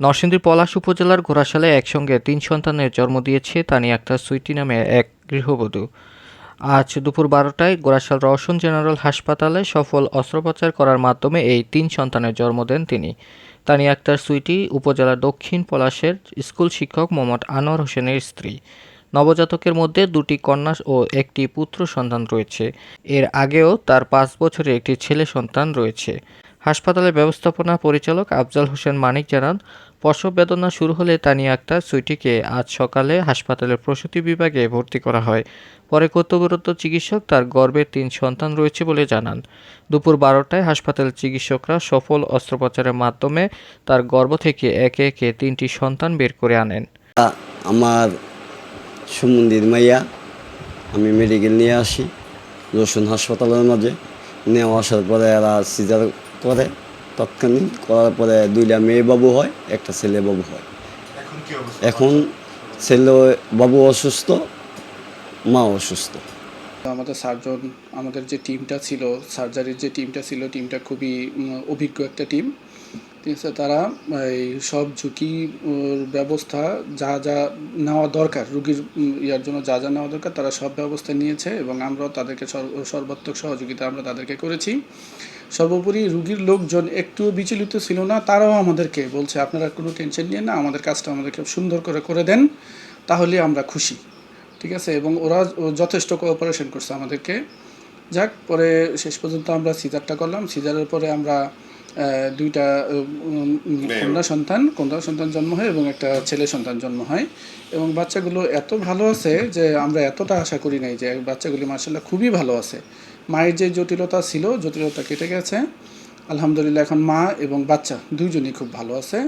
নরসিংদীর পলাশ উপজেলার ঘোড়াশালে একসঙ্গে তিন সন্তানের জন্ম দিয়েছে তানি আক্তার সুইটি নামে এক গৃহবধূ। আজ দুপুর বারোটায় গোরাশাল রওশন জেনারেল হাসপাতালে সফল অস্ত্রোপচার করার মাধ্যমে এই তিন সন্তানের জন্ম দেন তিনি। তানি আক্তার সুইটি উপজেলার দক্ষিণ পলাশের স্কুল শিক্ষক মোহাম্মদ আনোয়ার হোসেনের স্ত্রী। নবজাতকের মধ্যে দুটি কন্যা ও একটি পুত্র সন্তান রয়েছে। এর আগেও তার পাঁচ বছরের একটি ছেলে সন্তান রয়েছে। হাসপাতালের ব্যবস্থাপনা পরিচালক আফজাল হোসেন মানিক জানান, প্রসব বেদনা শুরু হলে তানিয়া আক্তার সুইটিকে আজ সকালে হাসপাতালের প্রসূতি বিভাগে ভর্তি করা হয়। পরে কর্তব্যরত চিকিৎসক তার গর্ভের তিন সন্তান রয়েছে বলে জানান। দুপুর বারোটায় হাসপাতালের চিকিৎসকরা সফল অস্ত্রোপচারের মাধ্যমে তার গর্ভ থেকে একে একে তিনটি সন্তান বের করে আনেন। আমার সুমন্দির মাইয়া, আমি মেডিকেল নিয়ে আসি, রসুন হাসপাতালের মাঝে। নিয়ে আসার পরে এরা সিজার করে তৎক্ষণিক করার পরে দুইটা মেয়ে বাবু হয় একটা ছেলে বাবু হয়। এখন ছেলে বাবু অসুস্থ মা অসুস্থ। আমাদের সার্জন আমাদের যে টিমটা ছিল সার্জারির যে টিমটা ছিল টিমটা খুবই অভিজ্ঞ একটা টিম ঠিক আছে, তারা, এই সব ঝুঁকি ব্যবস্থা যা যা নেওয়া দরকার, রুগীর ইয়ার জন্য যা যা নেওয়া দরকার, তারা সব ব্যবস্থা নিয়েছে এবং আমরাও তাদেরকে সর্বাত্মক সহযোগিতা আমরা তাদেরকে করেছি। সর্বোপরি রুগীর লোকজন একটুও বিচলিত ছিল না, তারাও আমাদেরকে বলছে, আপনারা কোনো টেনশন নিয়ে না, আমাদের কাজটা আমাদেরকে সুন্দর করে করে দেন, তাহলে আমরা খুশি। ঠিক আছে, এবং ওরা যথেষ্ট কোঅপারেশন করছে আমাদেরকে। যাক, পরে শেষ পর্যন্ত আমরা সিজারটা করলাম। সিজারের পরে আমরা দুইটা কন্যা সন্তান কন্যা সন্তান জন্ম হয় এবং একটা ছেলে সন্তান জন্ম হয়। এবং বাচ্চাগুলো এত ভালো আছে যে আমরা এতটা আশা করি নাই যে বাচ্চাগুলি মার্শাল্লাহ খুবই ভালো আছে। মায়ের যে জটিলতা ছিল জটিলতা কেটে গেছে। আলহামদুলিল্লাহ এখন মা এবং বাচ্চা দুইজনই খুব ভালো আছে।